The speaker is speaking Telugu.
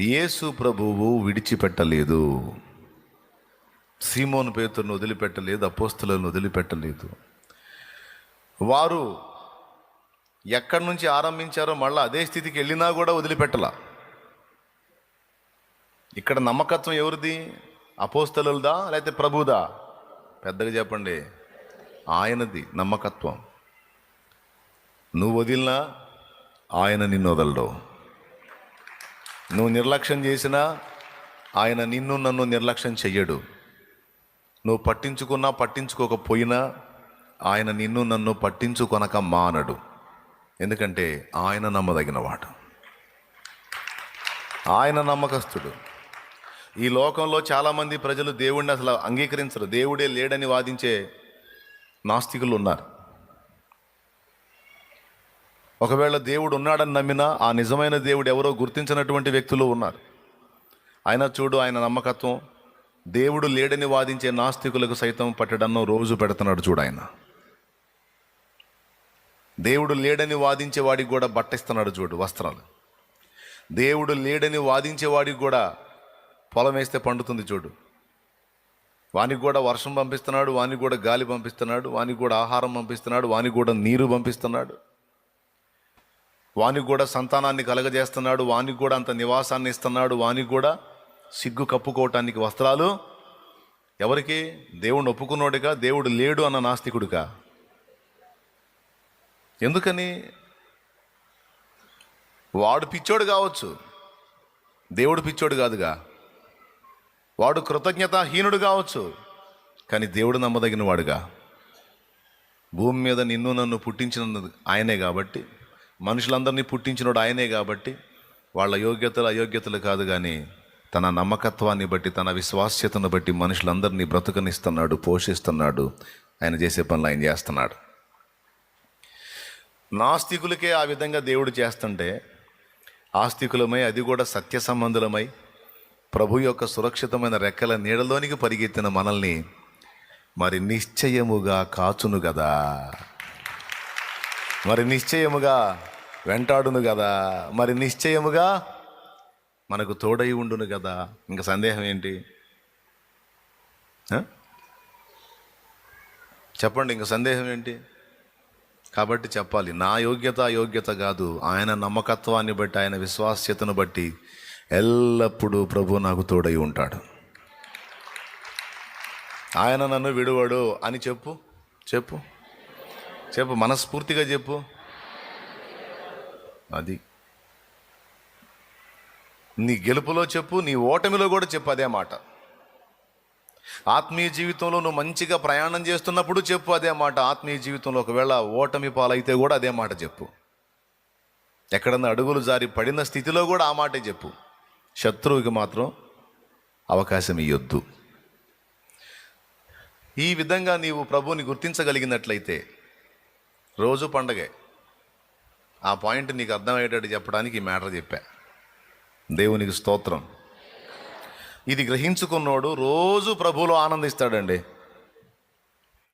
యేసు ప్రభువు విడిచిపెట్టలేదు. సీమోను పేతురును వదిలిపెట్టలేదు అపోస్తులను వదిలిపెట్టలేదు. వారు ఎక్కడి నుంచి ఆరంభించారో మళ్ళీ అదే స్థితికి వెళ్ళినా కూడా వదిలిపెట్టలా. ఇక్కడ నమ్మకత్వం ఎవరిది? అపోస్తలుదా లేకపోతే ప్రభుదా? పెద్దగా చెప్పండి. ఆయనది నమ్మకత్వం. నువ్వు వదిలినా ఆయన నిన్ను వదలడు. నువ్వు నిర్లక్ష్యం చేసినా ఆయన నిన్ను నన్ను నిర్లక్ష్యం చెయ్యడు. నువ్వు పట్టించుకున్నా పట్టించుకోకపోయినా ఆయన నిన్ను నన్ను పట్టించుకొనక మానడు. ఎందుకంటే ఆయన నమ్మదగినవాడు. ఆయన నమ్మకస్తుడు. ఈ లోకంలో చాలామంది ప్రజలు దేవుడిని అసలు అంగీకరించరు. దేవుడే లేడని వాదించే నాస్తికులు ఉన్నారు. ఒకవేళ దేవుడు ఉన్నాడని నమ్మినా ఆ నిజమైన దేవుడు ఎవరో గుర్తించినటువంటి వ్యక్తులు ఉన్నారు. ఆయన చూడు ఆయన నమ్మకత్వం దేవుడు లేడని వాదించే నాస్తికులకు సైతం పట్టడన్నో రోజు పెడుతున్నాడు చూడు ఆయన. దేవుడు లేడని వాదించే వాడికి కూడా బట్టిస్తున్నాడు చూడు వస్త్రాలు. దేవుడు లేడని వాదించే వాడికి కూడా పొలం వేస్తే పండుతుంది చూడు. వానికి కూడా వర్షం పంపిస్తున్నాడు వానికి కూడా గాలి పంపిస్తున్నాడు వానికి కూడా ఆహారం పంపిస్తున్నాడు వానికి కూడా నీరు పంపిస్తున్నాడు. వానికి కూడా సంతానాన్ని కలగజేస్తున్నాడు వానికి కూడా అంత నివాసాన్ని ఇస్తున్నాడు వానికి కూడా సిగ్గు కప్పుకోవటానికి వస్త్రాలు. ఎవరికి? దేవుడిని ఒప్పుకున్నోడిగా దేవుడు లేడు అన్న నాస్తికుడిగా ఎందుకని? వాడు పిచ్చోడు కావచ్చు. దేవుడు పిచ్చోడు కాదుగా. వాడు కృతజ్ఞతాహీనుడు కావచ్చు. కానీ దేవుడు నమ్మదగిన వాడుగా భూమి మీద నిన్ను నన్ను పుట్టించినది ఆయనే కాబట్టి మనుషులందరినీ పుట్టించినోడు ఆయనే కాబట్టి వాళ్ళ యోగ్యతలు అయోగ్యతలు కాదు కానీ తన నమ్మకత్వాన్ని బట్టి తన విశ్వాస్యతను బట్టి మనుషులందరినీ బ్రతుకనిస్తున్నాడు పోషిస్తున్నాడు. ఆయన చేసే పనులు ఆయన చేస్తున్నాడు. నాస్తికులకే ఆ విధంగా దేవుడు చేస్తుంటే ఆస్తికులమై అది కూడా సత్య సంబంధులమై ప్రభు యొక్క సురక్షితమైన రెక్కల నీడలోనికి పరిగెత్తిన మనల్ని మరి నిశ్చయముగా కాచును కదా మరి నిశ్చయముగా వెంటాడును కదా మరి నిశ్చయముగా మనకు తోడై ఉండును కదా ఇంకా సందేహం ఏంటి? చెప్పండి ఇంకా సందేహం ఏంటి? కాబట్టి చెప్పాలి నా యోగ్యత యోగ్యత కాదు. ఆయన నమ్మకత్వాన్ని బట్టి ఆయన విశ్వాస్యతను బట్టి ఎల్లప్పుడూ ప్రభు నాకు తోడై ఉంటాడు. ఆయన నన్ను విడువడు అని చెప్పు చెప్పు. చెప్పు మనస్ఫూర్తిగా చెప్పు. అది. నీ గెలుపులో చెప్పు నీ ఓటమిలో కూడా చెప్పు అదే మాట. ఆత్మీయ జీవితంలో నువ్వు మంచిగా ప్రయాణం చేస్తున్నప్పుడు చెప్పు అదే మాట. ఆత్మీయ జీవితంలో ఒకవేళ ఓటమి పాలైతే కూడా అదే మాట చెప్పు. ఎక్కడన్నా అడుగులు జారి పడిన స్థితిలో కూడా ఆ మాటే చెప్పు. శత్రువుకి మాత్రం అవకాశం ఇవ్వద్దు ఈ విధంగా నీవు ప్రభువుని గుర్తించగలిగినట్లయితే రోజు పండగే. ఆ పాయింట్ నీకు అర్థమయ్యేటట్టు చెప్పడానికి ఈ మ్యాటర్ చెప్పా. దేవునికి స్తోత్రం. ఇది గ్రహించుకున్నోడు రోజు ప్రభువులో ఆనందిస్తాడండి.